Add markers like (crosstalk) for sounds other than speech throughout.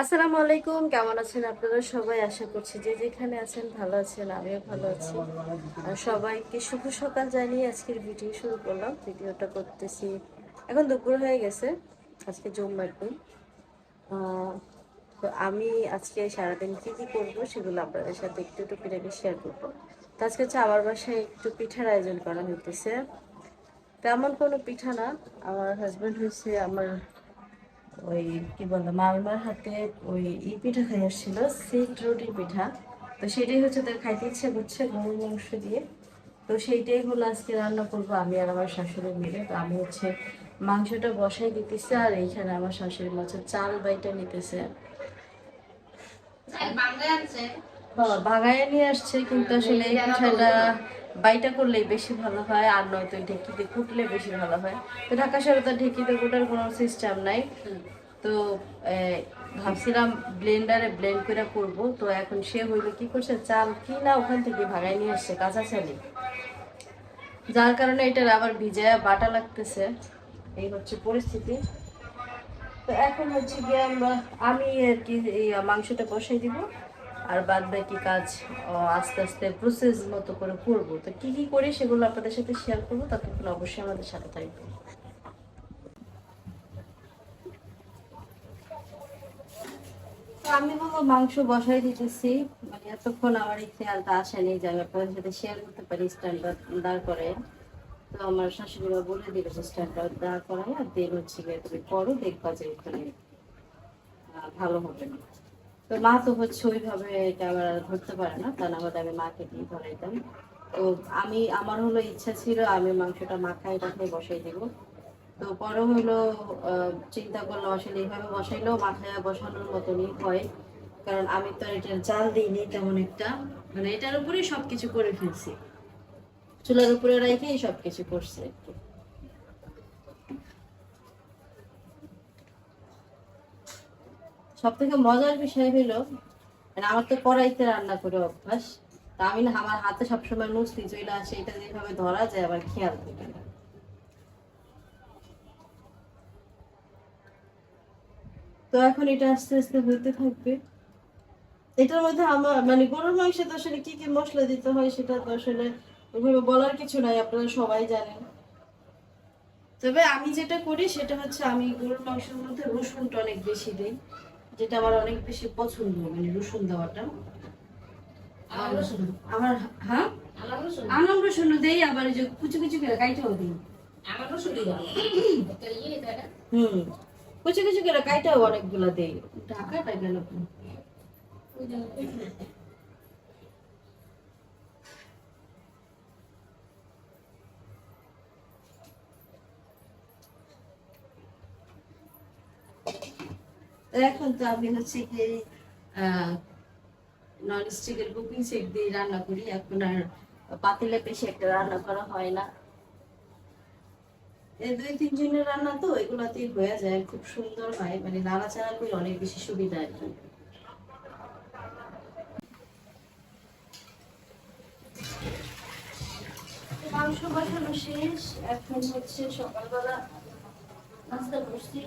আসসালামু আলাইকুম, কেমন আছেন আপনারা সবাই? আশা করছি যে যেখানে আছেন ভালো আছেন, আমিও ভালো আছি। আর সবাইকে শুভ সকাল জানিয়ে আজকের ভিডিও শুরু করলাম। ভিডিওটা করতেছি, এখন দুপুর হয়ে গেছে, আজকে জুম্মার দিন। তো আমি আজকে সারাদিন কি কি করব সেগুলো আপনাদের সাথে একটু একটু করে শেয়ার করব। তো আজকে হচ্ছে আমার বাসায় একটু পিঠার আয়োজন করা হইতেছে। তেমন কোনো পিঠা না, আমার হাজব্যান্ড হয়েছে আমার ওই কি বলব মালমার হাতে ওই ই পিঠা খাই আসছিল সিট রুটির পিঠা। তো সেটাই হচ্ছে তার খাইতে ইচ্ছে করছে গরুর মাংস দিয়ে। তো সেইটাই হলো আজকে রান্না করব আমি আর আমার শাশুড়ি মিলে। তো আমি হচ্ছে মাংসটা বসাই দিতেছি আর এইখানে আমার শাশুড়ি মাছের চাল বাইটা নিতেছে। বাগায় নিয়ে আসছে কিন্তু আসলে এই পিঠাটা বাইটা করলে বেশি ভালো হয় আর নয়তো ঢেকিতে কুটলে বেশি ভালো হয়। তো ঢাকা শহরে তো ঢেকিতে কুটার কোনো সিস্টেম নাই। তো ভাবছিলাম ব্লেন্ডারে ব্লেন্ড করে করব। তো এখন সে হইল কি করছে, চাল কি না ওখান থেকে ভাগায় নিয়ে আসছে কাঁচা চালি। যার কারণে এটার আবার ভিজায় বাটা লাগতেছে। এই হচ্ছে পরিস্থিতি। তো এখন হচ্ছে গিয়ে আমরা, আমি আর কি এই মাংসটা বসাই দিব। আর বাদ বাকি কাজ আস্তে আস্তে প্রসেস মতো করে করব। তো কি কি করি সেগুলো আপনাদের সাথে শেয়ার করব, ততক্ষণ অবশ্যই আমাদের সাথে থাকবে তো আমি হলো মাংস বসাই দিতেছি। মানে এতক্ষণ আমার এই খেয়ালটা আসেনি যে আমি আপনাদের সাথে শেয়ার করতে পারি স্ট্যান্ডার্ড দাঁড় করে তো আমার শাশুড়িরা বলে দিল যে স্ট্যান্ডার্ড দাঁড় করাই আর দেন হচ্ছে গিয়ে তুমি করো, দেখবা যে ওখানে ভালো হবে না। তো মা তো হচ্ছে ওইভাবে ক্যামেরা ধরতে পারে না, তা না হলে আমি মাকে দিয়ে ধরাইতাম। তো আমি, আমার হলো ইচ্ছা ছিল আমি মাংসটা মাখায় টাখায় বসাই দিব। তো পরে হলো চিন্তা করলাম আসলে এইভাবে বসাইলেও মাথায় বসানোর মতনই হয়। কারণ আমি তো এটার জাল দিইনি তেমন একটা। মানে এটার উপরেই সবকিছু করে ফেলছি। চুলার উপরে রেখেই সবকিছু করছে একটু সব থেকে মজার বিষয় হলো মানে আমার তো কড়াইতে রান্না করে অভ্যাস। তা আমি না, আমার হাতে সবসময় মুসলি চলে আসে, এটা যেভাবে ধরা যায় আবার খেয়াল থাকে তো এখন এটা আস্তে আস্তে হইতে থাকবে। এটার মধ্যে আমার মানে গরুর মাংসে তো আসলে কি কি মশলা দিতে হয় সেটা তো আসলে ওইভাবে বলার কিছু নাই আপনারা সবাই জানেন। তবে আমি যেটা করি সেটা হচ্ছে আমি গরুর মাংসের মধ্যে রসুনটা অনেক বেশি দিই যেটা আমার অনেক বেশি পছন্দ মানে রসুন দেওয়াটা। আমার হ্যাঁ? আনাম রসুন দেই আবার যে কুচি কুচি করে কাইটাও দিই। (clears throat) হুম। অনেকগুলো দেই। গেল এখন তো আমি হচ্ছে কি নন স্টিকের কুকিং সেট দিয়ে রান্না করি। এখন আর পাতিলে বেশি একটা রান্না করা হয় না। এই দুই তিন জনের রান্না তো এগুলাতেই হয়ে যায়, খুব সুন্দর হয় মানে নাড়াচাড়া করে অনেক বেশি সুবিধা আর কি। মাংস বসানো শেষ, এখন হচ্ছে সকালবেলা নাস্তা করছি।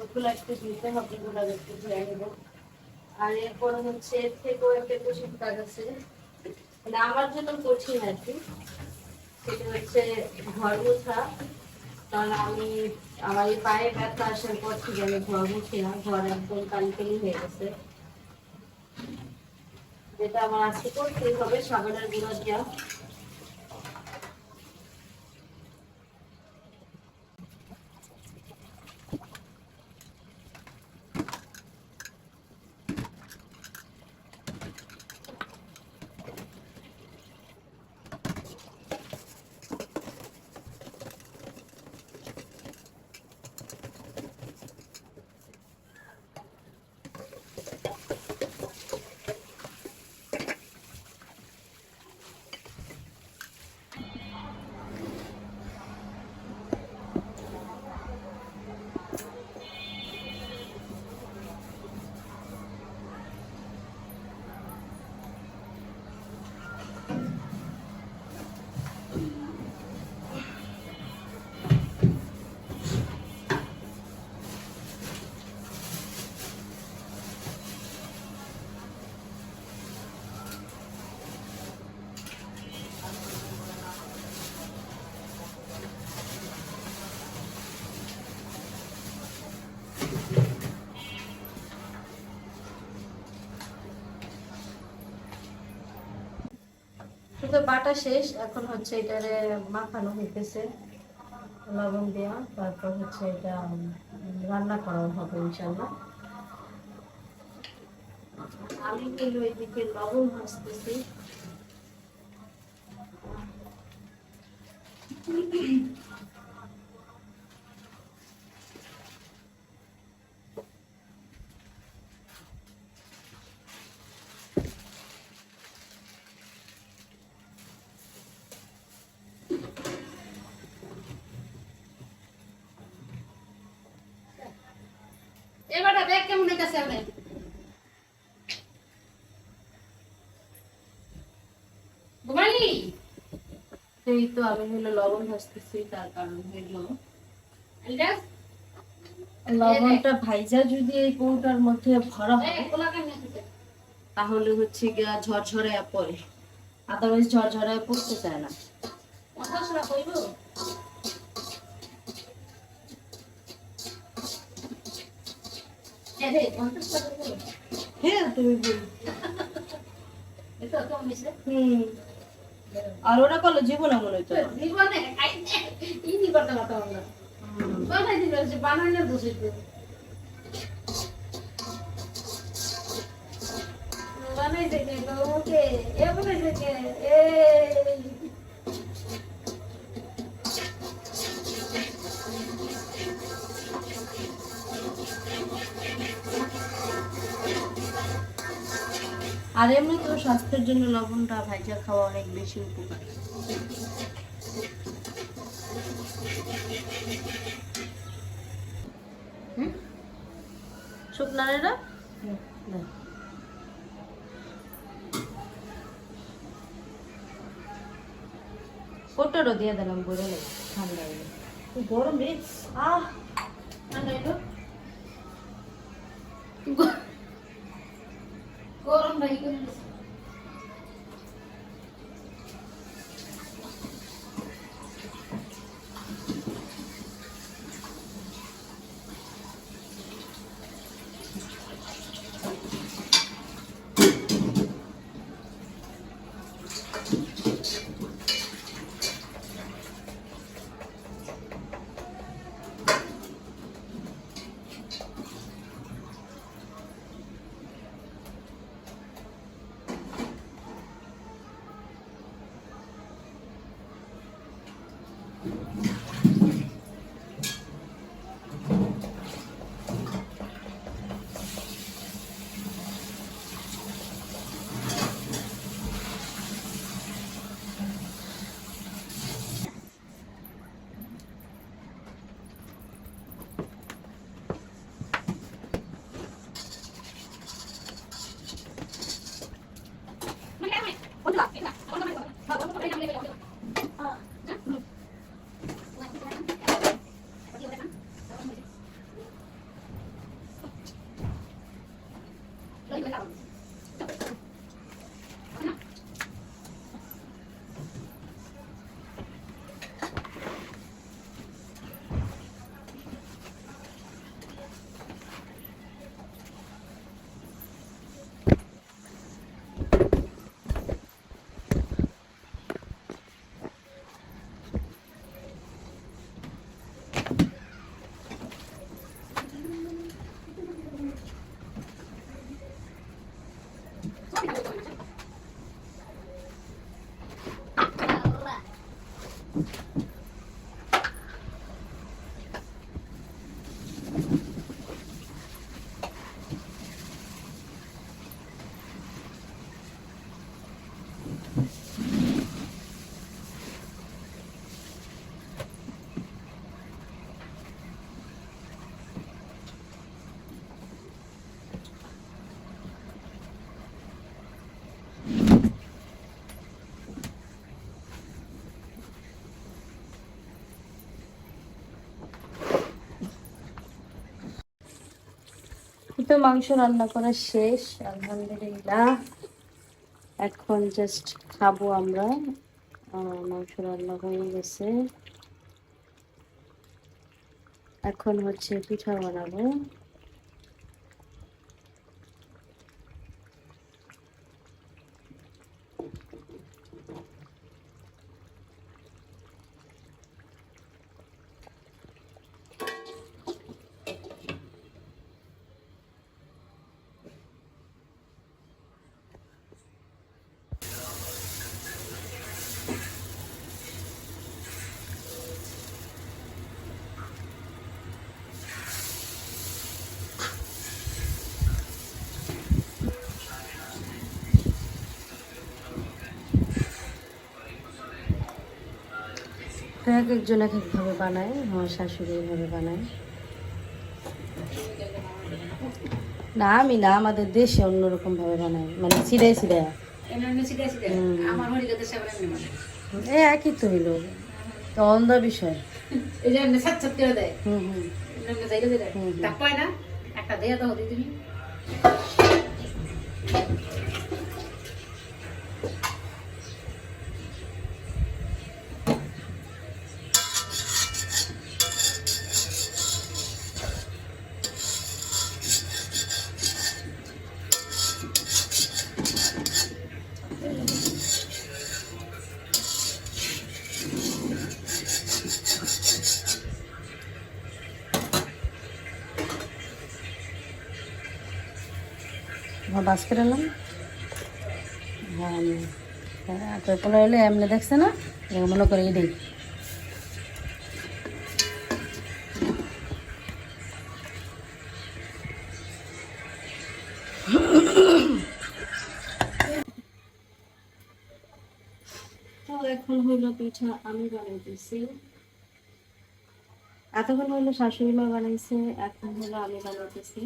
ওগুলো একটু ধুতে হবে, ওগুলো একটু ধুয়ে নেব। আর এরপর হচ্ছে এর থেকেও একটা কঠিন কাজ আছে। মানে আমার জন্য কঠিন আর কি। সেটা হচ্ছে ঘর মোছা। কারণ আমি আমার এই পায়ে ব্যথা আসার পর থেকে আমি ঘর মুছি না, ঘর একদম কালিকালি হয়ে গেছে। যেটা আমার আজকে করতেই হবে, সাবানের গুঁড়ো দেওয়া বাটা শেষ, এখন হচ্ছে এটারে মাখানো হইতেছে, লবণ দেওয়া তারপর হচ্ছে এটা রান্না করা হবে ইনশাল্লাহ আমি কিন্তু এদিকে লবণ ভাজতেছি। আমাদের ঘুমালি? এই তো আমি হলো লবণ ভাজতেছি তার কারণ হলো। আলিদাস লবণটা ভাইজা যদি এই কৌটার মধ্যে ভরা হয় তাহলে হচ্ছে গিয়া ঝরঝরে পড়ে আদারওয়াইজ ঝরঝরে পড়তে চায় না। মশলা কইব? হ্যাঁ তুমি হুম। আর ওরা করল জীবনে মনে হইতো। জীবনে ইনি করতে কোথায় দিবে বানানোর বানাই থেকে ওকে এ বানাই থেকে এই আর এমনি তো স্বাস্থ্যের জন্য লবণটা ভাইজা খাওয়া অনেক বেশি উপকার। শুকনা না? দিয়ে দিলাম বলে লাগে ঠান্ডা গরম রে? আহ ঠান্ডা হইল গ- গরম তো মাংস রান্না করা শেষ, আলহামদুলিল্লাহ। এখন জাস্ট খাব আমরা। মাংস রান্না হয়ে গেছে। এখন হচ্ছে পিঠা বানাবো। এক একজন এক একভাবে বানায় আমার শাশুড়ি এভাবে বানায়। না আমি না আমাদের দেশে অন্যরকম ভাবে বানায়। মানে ছিঁড়াই ছিঁড়াই এ একই তো হইল। তো অন্ধ বিষয়। একটা দেয়া তো হতে তুমি করে এলাম হ্যাঁ আমি- তো কোনো এলে এমনি দেখছে না? মনে করে এটাই তো এখন হইল পিঠা আমি বানাইতেছি। এতক্ষণ হইল শাশুড়ি মা বানাইছে, এখন হলো আমি বানাইতেছি।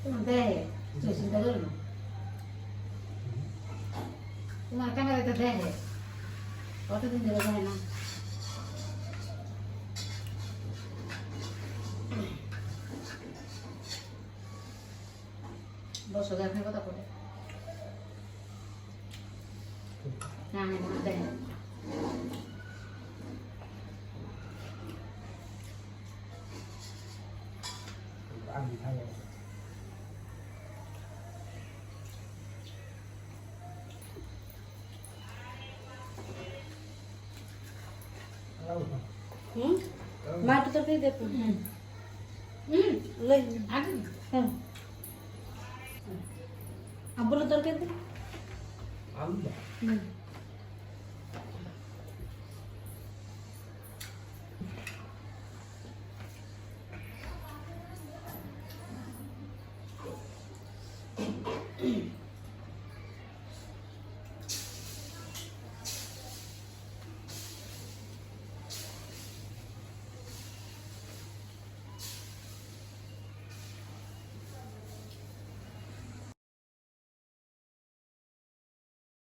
তোমার দেয় তুই চিন্তা করো না তোমার ক্যামেরাতে দেখে কতদিন ধরে যায় না বসো দেখে কথা করে না হুম মাটি তরকারি দেখো হুম